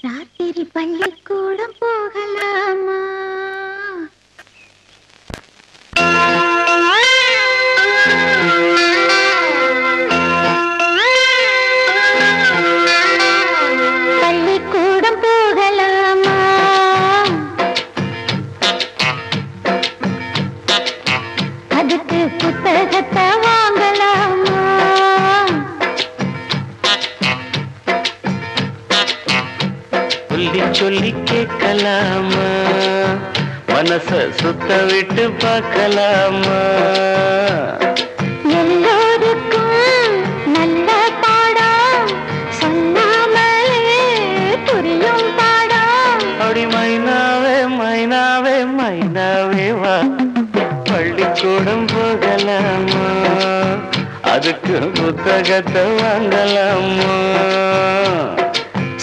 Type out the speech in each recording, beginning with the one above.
ராத்திரி பள்ளிக்கூடம் போகலாமா? சொல்லி கேட்கலாமா? மனச சுத்த விட்டு பார்க்கலாமா பள்ளிக்கூடம் போகலாமா? அதுக்கு புத்தகத்தை வாங்கலாமா?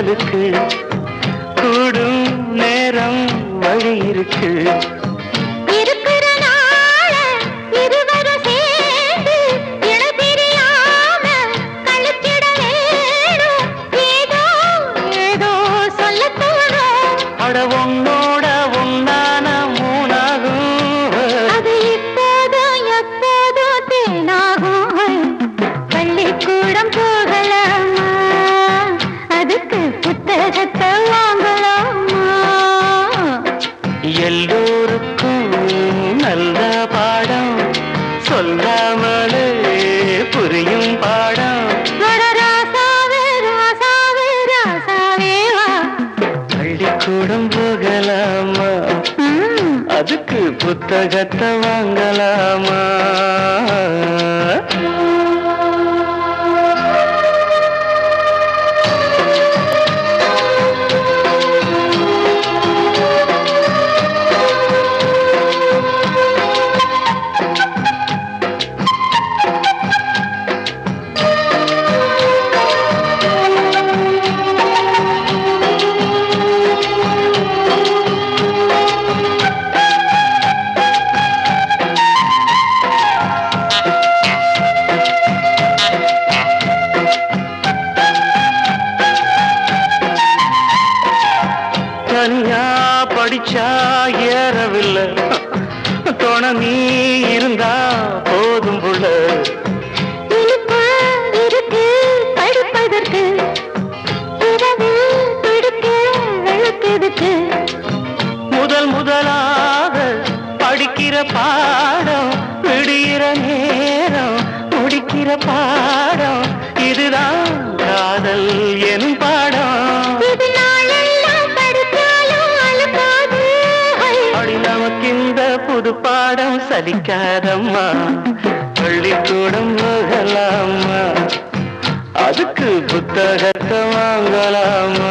வகுத்தலுக்கு கூடும் நேரம் வழி இருக்கு. சொல்லாமலே புரியும் பாடம். பள்ளிக்கூடம் போகலாமா? அதுக்கு புத்தகத்தை வாங்கலாமா? தனியா படிச்சா ஏறவில்லை. துணை நீ இருந்தா போதும் புள்ள. முதல் முதலாக படிக்கிற பாடம் விடுகிற நேரம் முடிக்கிற பாடம். பாடம் சலிக்காதம்மா. பள்ளிக்கூடம் போகலாமா அதுக்கு புத்தகத்தை வாங்கலாமா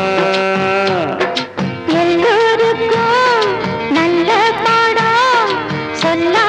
எல்லோருக்கும் நல்ல பாடம். சொல்லாமலே